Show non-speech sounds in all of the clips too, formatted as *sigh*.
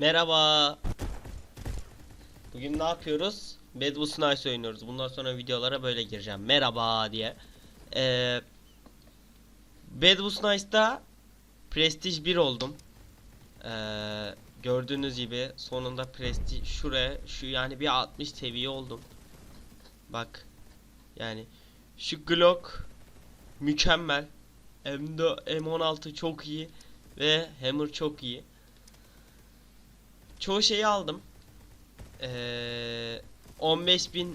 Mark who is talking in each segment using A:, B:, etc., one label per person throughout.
A: Merhaba. Bugün ne yapıyoruz? Bad Bus Nice oynuyoruz. Bundan sonra videolara böyle gireceğim. Merhaba diye. Ee, Bad Bus Nice'da Prestige 1 oldum. Ee, gördüğünüz gibi sonunda Prestige şuraya şu yani bir 60 seviye oldum. Bak. Yani şu Glock mükemmel. M4 M16 çok iyi ve Hammer çok iyi. Çoğu şeyi aldım. Ee, 15.000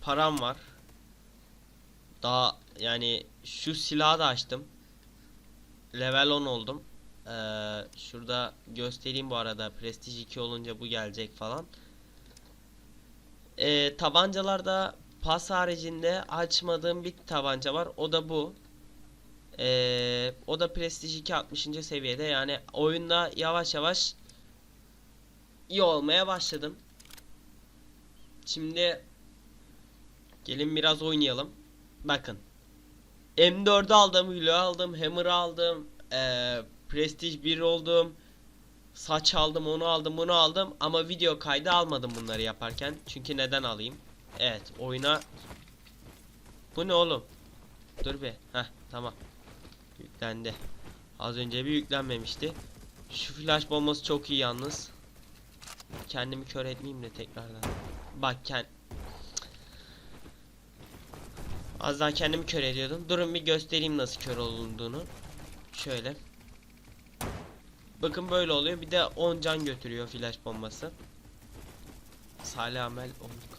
A: param var. Daha yani şu silahı da açtım. Level 10 oldum. Ee, şurada göstereyim bu arada. Prestige 2 olunca bu gelecek falan. Ee, tabancalarda pas haricinde açmadığım bir tabanca var. O da bu. Ee, o da Prestige 2 60. seviyede. Yani oyunda yavaş yavaş iyi olmaya başladım. Şimdi gelin biraz oynayalım. Bakın. M4'ü aldım, Hilo aldım, Hammer aldım, ee, Prestige 1 oldum. Saç aldım, onu aldım, bunu aldım ama video kaydı almadım bunları yaparken. Çünkü neden alayım? Evet, oyuna Bu ne oğlum? Dur bir. Heh, tamam. Yüklendi. Az önce bir yüklenmemişti. Şu flash bombası çok iyi yalnız. Kendimi kör etmeyeyim de tekrardan. Bak kend... Az daha kendimi kör ediyordum. Durun bir göstereyim nasıl kör olunduğunu. Şöyle. Bakın böyle oluyor. Bir de 10 can götürüyor flash bombası. Salih Amel olduk.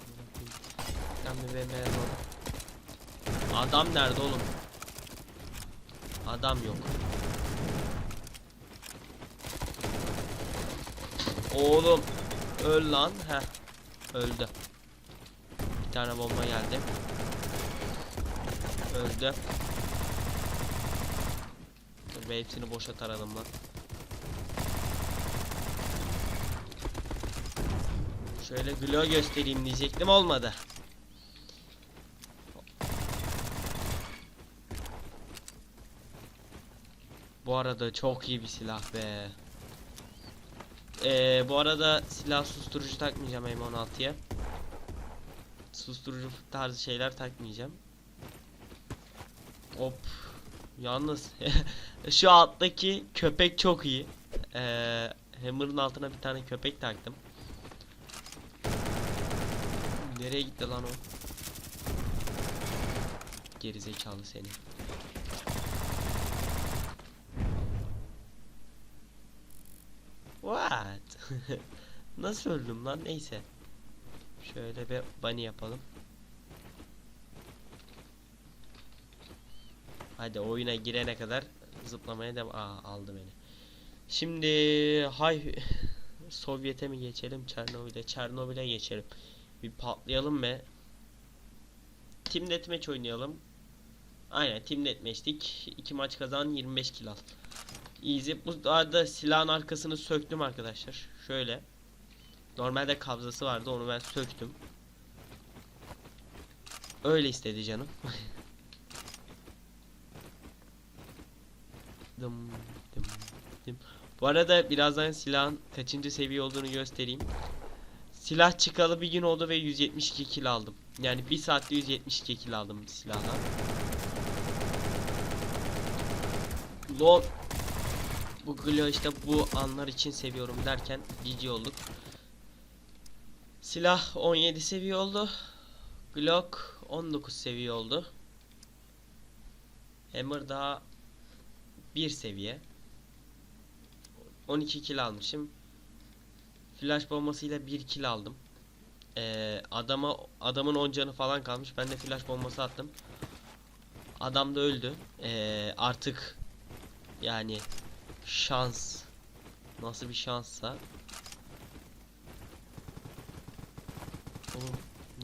A: Adam nerede oğlum? Adam yok. Oğlum öl lan. Heh. Öldü. Bir tane bomba geldi. Öldü. Dur be hepsini boşa taradım lan. Şöyle glow göstereyim diyecektim olmadı. Bu arada çok iyi bir silah be. Ee, bu arada silah susturucu takmayacağım M16'ya. Susturucu tarzı şeyler takmayacağım. Hop. Yalnız *laughs* şu alttaki köpek çok iyi. Ee, Hammer'ın altına bir tane köpek taktım. Nereye gitti lan o? Gerizekalı seni. *laughs* Nasıl öldüm lan? Neyse. Şöyle bir bunny yapalım. Hadi oyuna girene kadar zıplamaya devam. Aa aldı beni. Şimdi hay *laughs* Sovyet'e mi geçelim? Çernobil'e. Çernobil'e geçelim. Bir patlayalım mı? Team Deathmatch oynayalım. Aynen Team Deathmatch'tik. İki maç kazan 25 kill al. Easy. Bu arada silahın arkasını söktüm arkadaşlar. Şöyle. Normalde kabzası vardı onu ben söktüm. Öyle istedi canım. *laughs* dım, dım, dım. Bu arada birazdan silahın kaçıncı seviye olduğunu göstereyim. Silah çıkalı bir gün oldu ve 172 kill aldım. Yani bir saatte 172 kill aldım silahla. Lol. Bu Glo işte bu anlar için seviyorum derken GG olduk. Silah 17 seviye oldu. Glock 19 seviye oldu. Hammer daha 1 seviye. 12 kill almışım. Flash bombasıyla 1 kill aldım. Ee, adama adamın 10 canı falan kalmış. Ben de flash bombası attım. Adam da öldü. Ee, artık yani şans nasıl bir şanssa Oğlum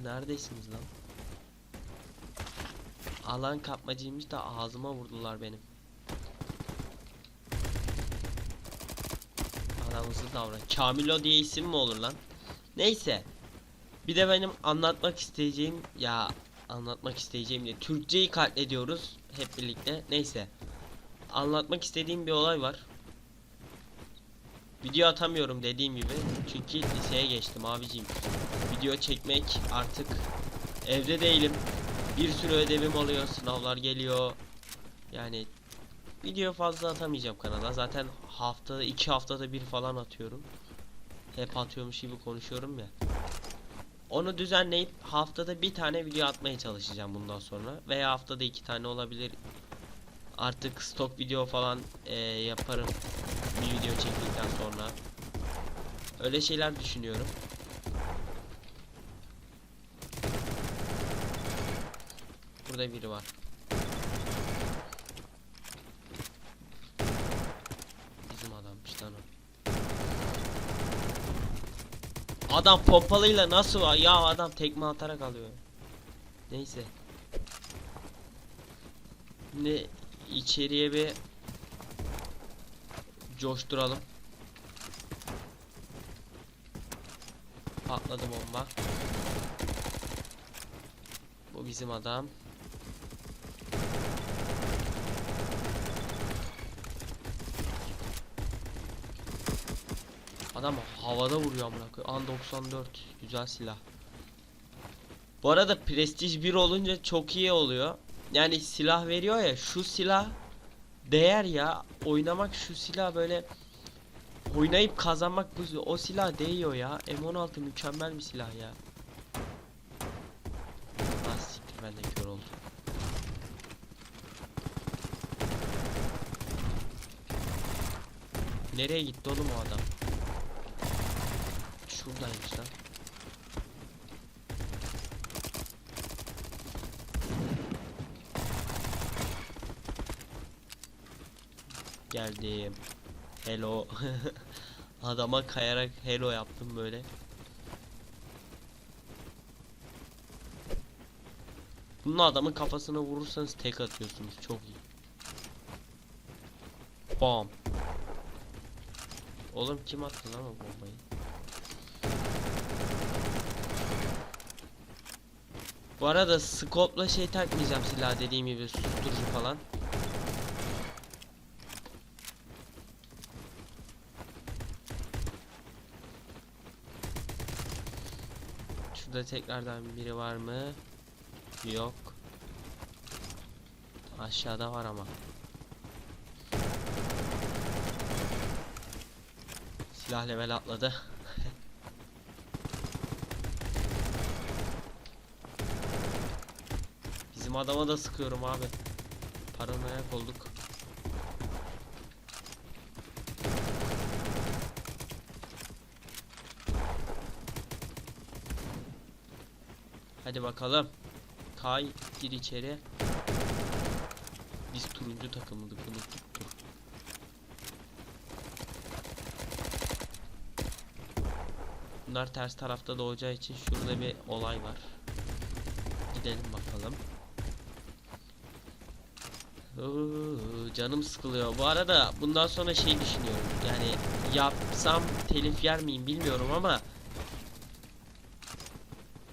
A: neredesiniz lan? Alan kapmacıymış da ağzıma vurdular benim. Adam hızlı davran. Kamilo diye isim mi olur lan? Neyse. Bir de benim anlatmak isteyeceğim ya anlatmak isteyeceğim diye Türkçeyi katlediyoruz hep birlikte. Neyse. Anlatmak istediğim bir olay var. Video atamıyorum dediğim gibi. Çünkü liseye geçtim abicim. Video çekmek artık evde değilim. Bir sürü ödevim oluyor, sınavlar geliyor. Yani video fazla atamayacağım kanala. Zaten haftada iki haftada bir falan atıyorum. Hep atıyormuş gibi konuşuyorum ya. Onu düzenleyip haftada bir tane video atmaya çalışacağım bundan sonra. Veya haftada iki tane olabilir. Artık stok video falan eee, yaparım. Bir video çektikten sonra. Öyle şeyler düşünüyorum. Burada biri var. Bizim adammış lan o. Adam pompalıyla nasıl var? Ya adam tekme atarak alıyor. Neyse. Şimdi içeriye bir coşturalım. Patladı bomba. Bu bizim adam. Adam havada vuruyor amına koyayım. An 94 güzel silah. Bu arada prestij 1 olunca çok iyi oluyor. Yani silah veriyor ya şu silah değer ya oynamak şu silah böyle oynayıp kazanmak bu o silah değiyor ya. M16 mükemmel bir silah ya. Ah siktir ben de kör oldum. Nereye gitti oğlum o adam? Şuradaymış lan. Geldim. Hello. *laughs* Adama kayarak hello yaptım böyle. Bunun adamın kafasına vurursanız tek atıyorsunuz. Çok iyi. Bam. Oğlum kim attı lan o bombayı? Bu arada scope'la şey takmayacağım silah dediğim gibi susturucu falan. Şurada tekrardan biri var mı? Yok. Aşağıda var ama. Silah level atladı. *laughs* Bizim adama da sıkıyorum abi. Paranoyak olduk. Hadi bakalım. Kay gir içeri. Biz turuncu takımlıydık unuttuk. Bunlar ters tarafta doğacağı için şurada bir olay var. Gidelim bakalım. Oo, canım sıkılıyor. Bu arada bundan sonra şey düşünüyorum. Yani yapsam telif yer miyim bilmiyorum ama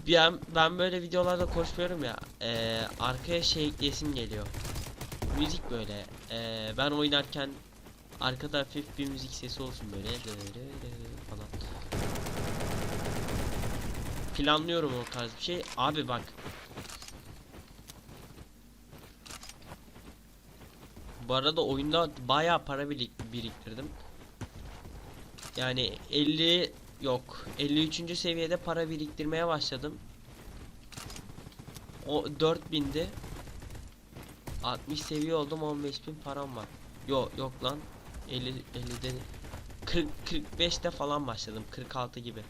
A: ben, ben böyle videolarda koşmuyorum ya. eee, arkaya şey ekleyesim geliyor. Müzik böyle. eee, ben oynarken arkada hafif bir müzik sesi olsun böyle falan. Planlıyorum o tarz bir şey. Abi bak. Bu arada oyunda bayağı para birik- biriktirdim. Yani 50 yok 53. seviyede para biriktirmeye başladım. O 4000'di. 60 seviye oldum 15.000 param var. Yok yok lan. 50 50'de 40 45'te falan başladım. 46 gibi.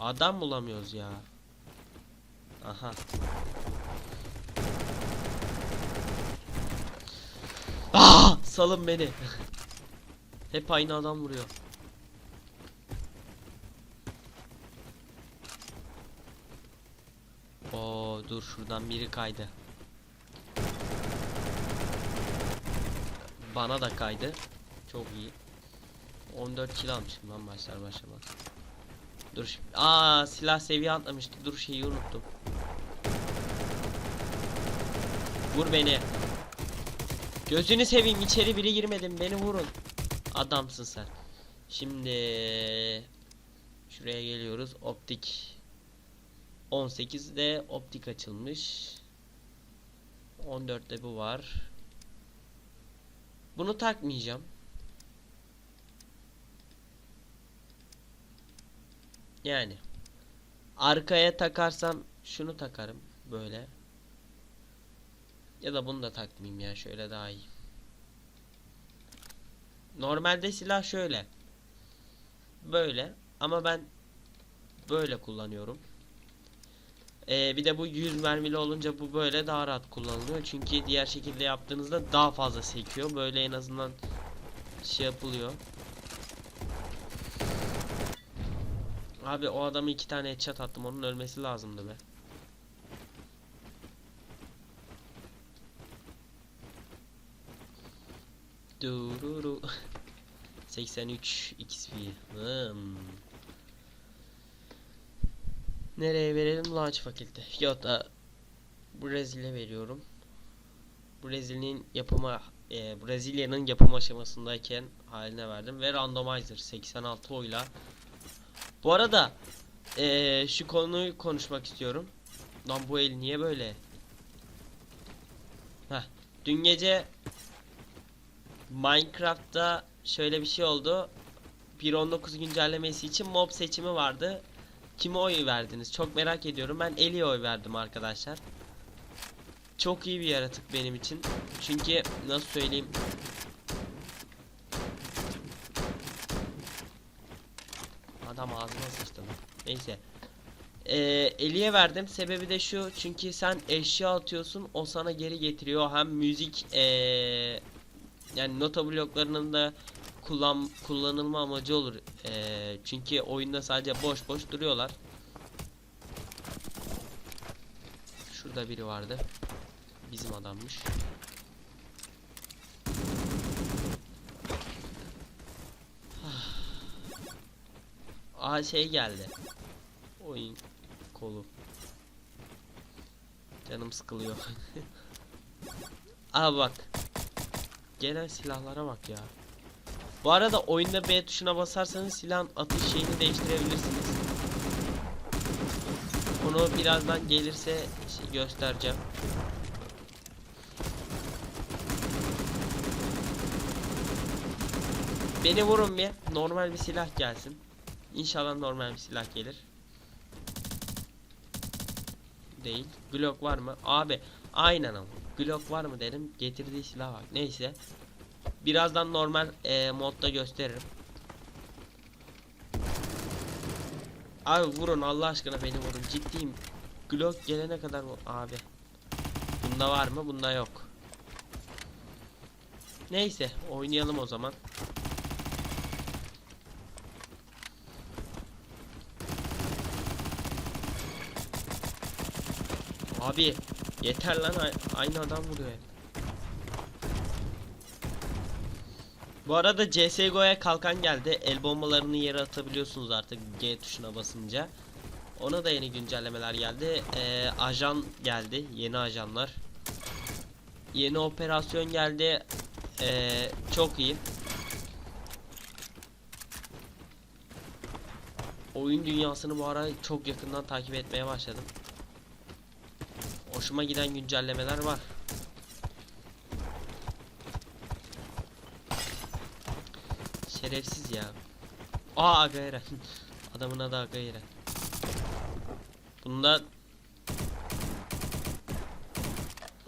A: Adam bulamıyoruz ya. Aha. Ah! Salın beni. *laughs* Hep aynı adam vuruyor. Oo dur şuradan biri kaydı. Bana da kaydı. Çok iyi. 14 kill almışım lan başlar başlamaz. Dur şimdi. Aa silah seviye atlamıştı. Dur şeyi unuttum. Vur beni. Gözünü seveyim içeri biri girmedim beni vurun. Adamsın sen. Şimdi şuraya geliyoruz. Optik 18'de optik açılmış. 14'te bu var. Bunu takmayacağım. Yani arkaya takarsam şunu takarım böyle. Ya da bunu da takmayayım ya şöyle daha iyi. Normalde silah şöyle. Böyle ama ben böyle kullanıyorum. Ee, bir de bu 100 mermili olunca bu böyle daha rahat kullanılıyor. Çünkü diğer şekilde yaptığınızda daha fazla sekiyor. Böyle en azından şey yapılıyor. Abi o adamı iki tane headshot attım. Onun ölmesi lazımdı be. Dururu. 83 XP. Hmm. Nereye verelim? Launch fakülte. Yok da Brezilya veriyorum. Brezilya'nın yapımı e, Brezilya'nın yapım aşamasındayken haline verdim ve randomizer 86 oyla. Bu arada e, şu konuyu konuşmak istiyorum. Lan bu el niye böyle? Heh, dün gece Minecraft'ta şöyle bir şey oldu. 1.19 güncellemesi için mob seçimi vardı. Kime oy verdiniz? Çok merak ediyorum. Ben Eli'ye oy verdim arkadaşlar. Çok iyi bir yaratık benim için. Çünkü nasıl söyleyeyim? Adam ağzıma sıçtı. Neyse. Ee, Eli'ye verdim. Sebebi de şu. Çünkü sen eşya atıyorsun. O sana geri getiriyor. Hem müzik ee, yani nota bloklarının da kullan kullanılma amacı olur. Ee, çünkü oyunda sadece boş boş duruyorlar. Şurada biri vardı. Bizim adammış. Aa şey geldi. Oyun kolu. Canım sıkılıyor. *laughs* Aa bak. Gelen silahlara bak ya. Bu arada oyunda B tuşuna basarsanız silahın atış şeyini değiştirebilirsiniz. Onu birazdan gelirse şey göstereceğim. Beni vurun bir. Normal bir silah gelsin. İnşallah normal bir silah gelir. Değil. Glock var mı? Abi aynen ama. Glock var mı dedim. Getirdiği silah var. Neyse. Birazdan normal e, modda gösteririm. Abi vurun Allah aşkına beni vurun. Ciddiyim. Glock gelene kadar. Abi. Bunda var mı? Bunda yok. Neyse oynayalım o zaman. Abi yeter lan aynı adam vuruyor. hep. Bu arada CSGO'ya kalkan geldi. El bombalarını yere atabiliyorsunuz artık G tuşuna basınca. Ona da yeni güncellemeler geldi. Ee, ajan geldi. Yeni ajanlar. Yeni operasyon geldi. Ee, çok iyi. Oyun dünyasını bu ara çok yakından takip etmeye başladım. Hoşuma giden güncellemeler var. Şerefsiz ya. Aa Agayra. *laughs* Adamın adı Agayra. Bunda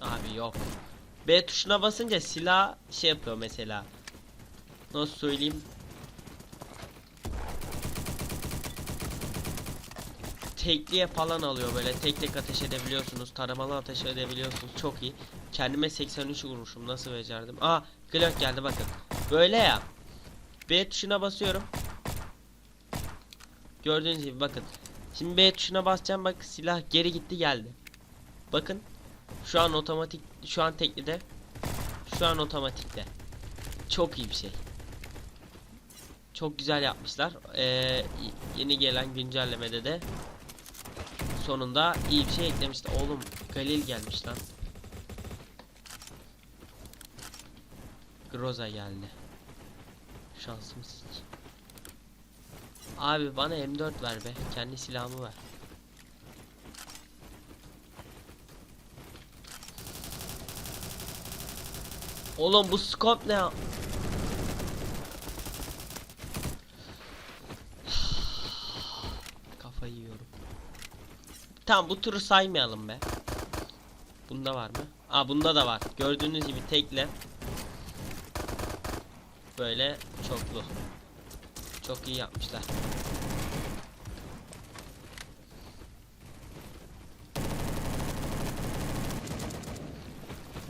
A: Abi yok. B tuşuna basınca silah şey yapıyor mesela. Nasıl söyleyeyim? Tekliye falan alıyor böyle. Tek tek ateş edebiliyorsunuz taramalı ateş edebiliyorsunuz. Çok iyi. Kendime 83 vurmuşum. Nasıl becerdim? Aa Glock geldi bakın. Böyle ya. B tuşuna basıyorum. Gördüğünüz gibi bakın. Şimdi B tuşuna basacağım. Bak silah geri gitti geldi. Bakın. Şu an otomatik şu an teklide şu an otomatikte. Çok iyi bir şey. Çok güzel yapmışlar. Ee, yeni gelen güncellemede de sonunda iyi bir şey eklemişti. Oğlum Galil gelmiş lan. Groza geldi. Şansımız hiç. Abi bana M4 ver be. Kendi silahımı ver. Oğlum bu scope ne Tamam bu turu saymayalım be. Bunda var mı? Aa bunda da var. Gördüğünüz gibi tekle. Böyle çoklu. Çok iyi yapmışlar.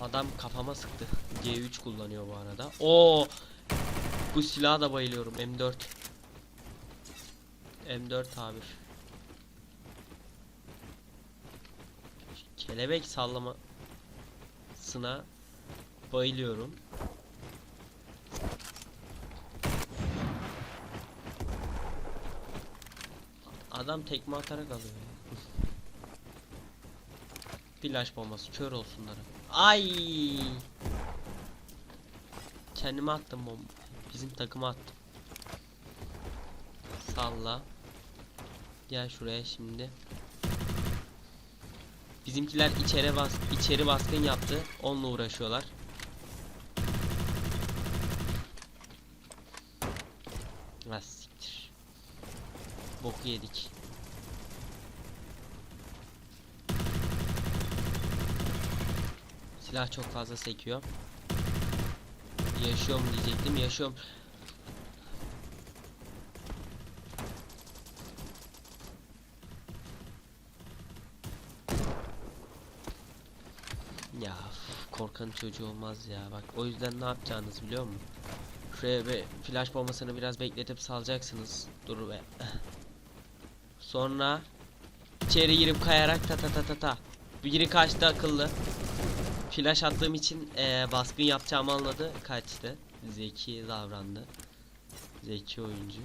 A: Adam kafama sıktı. G3 kullanıyor bu arada. Oo! Bu silaha da bayılıyorum. M4. M4 abi. Kelebek sallamasına bayılıyorum. Adam tekme atarak alıyor. Flash bombası kör olsunlar. Ay! Kendime attım bomba. Bizim takıma attım. Salla. Gel şuraya şimdi. Bizimkiler içeri bas içeri baskın yaptı. Onunla uğraşıyorlar. Ha. Boku yedik. Silah çok fazla sekiyor. Yaşıyorum diyecektim. Yaşıyorum. Ya üf, korkanın çocuğu olmaz ya. Bak o yüzden ne yapacağınızı biliyor musun? Şuraya bir flash bombasını biraz bekletip salacaksınız. Dur be. *laughs* Sonra içeri girip kayarak ta ta ta ta ta. Biri kaçtı akıllı. Flash attığım için eee, baskın yapacağımı anladı. Kaçtı. Zeki davrandı. Zeki oyuncu.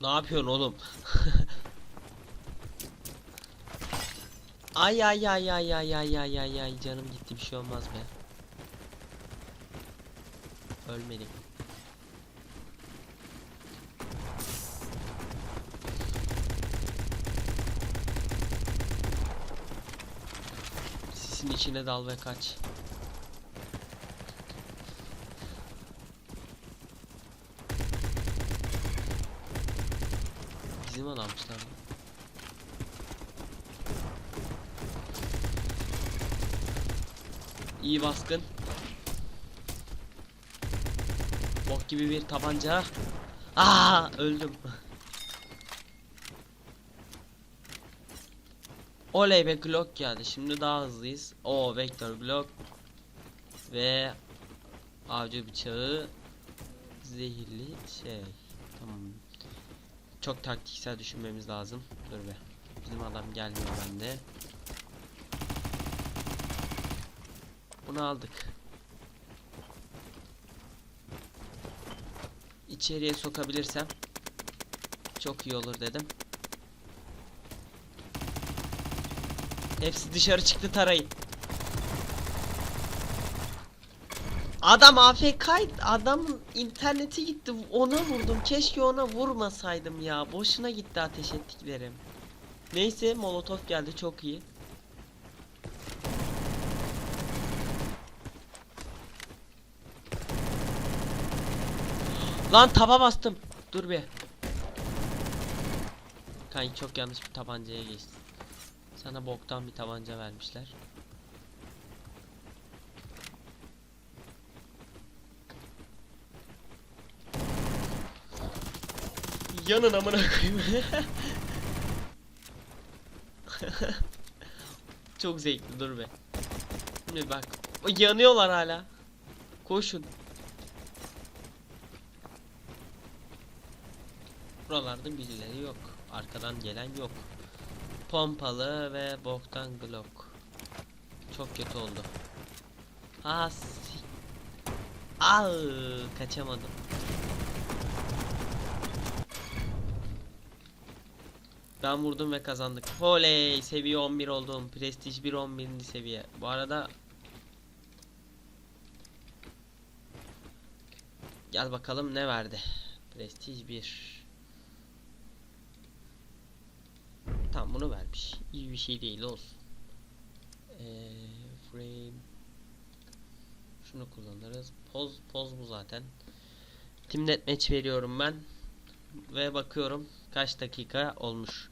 A: Ne yapıyorsun oğlum? *laughs* ay ay ay ay ay ay ay ay ay canım gitti bir şey olmaz be. Ölmedik. Sisin içine dal ve kaç. Bizim adammışlar mı? İyi baskın. Bok gibi bir tabanca. Aa öldüm. Oley be Glock geldi. Şimdi daha hızlıyız. O vektör Glock ve avcı bıçağı zehirli şey. Tamam. Çok taktiksel düşünmemiz lazım. Dur be. Bizim adam gelmiyor bende. Bunu aldık. İçeriye sokabilirsem çok iyi olur dedim. Hepsi dışarı çıktı tarayın. Adam AFK'ydı. Adamın interneti gitti. Ona vurdum. Keşke ona vurmasaydım ya. Boşuna gitti ateş ettiklerim. Neyse molotof geldi çok iyi. Lan taba bastım. Dur bir. Kanki çok yanlış bir tabancaya geçtin. Sana boktan bir tabanca vermişler. Yanın amına koyayım. *laughs* Çok zevkli dur be. Şimdi bak. Yanıyorlar hala. Koşun. Buralarda birileri yok. Arkadan gelen yok. Pompalı ve boktan Glock. Çok kötü oldu. Ha si- Al kaçamadım. Ben vurdum ve kazandık. Oley seviye 11 oldum. Prestij 1 11. seviye. Bu arada Gel bakalım ne verdi. Prestige 1. Bunu vermiş. İyi bir şey değil olsun. Ee, frame. Şunu kullanırız. Poz poz bu zaten. Team Deathmatch veriyorum ben. Ve bakıyorum kaç dakika olmuş.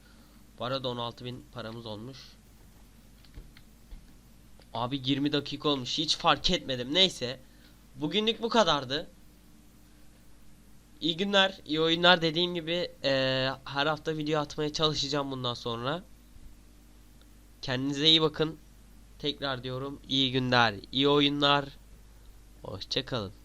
A: Bu arada 16.000 paramız olmuş. Abi 20 dakika olmuş. Hiç fark etmedim. Neyse. Bugünlük bu kadardı. İyi günler, iyi oyunlar dediğim gibi eee, her hafta video atmaya çalışacağım bundan sonra. Kendinize iyi bakın. Tekrar diyorum iyi günler, iyi oyunlar. Hoşçakalın.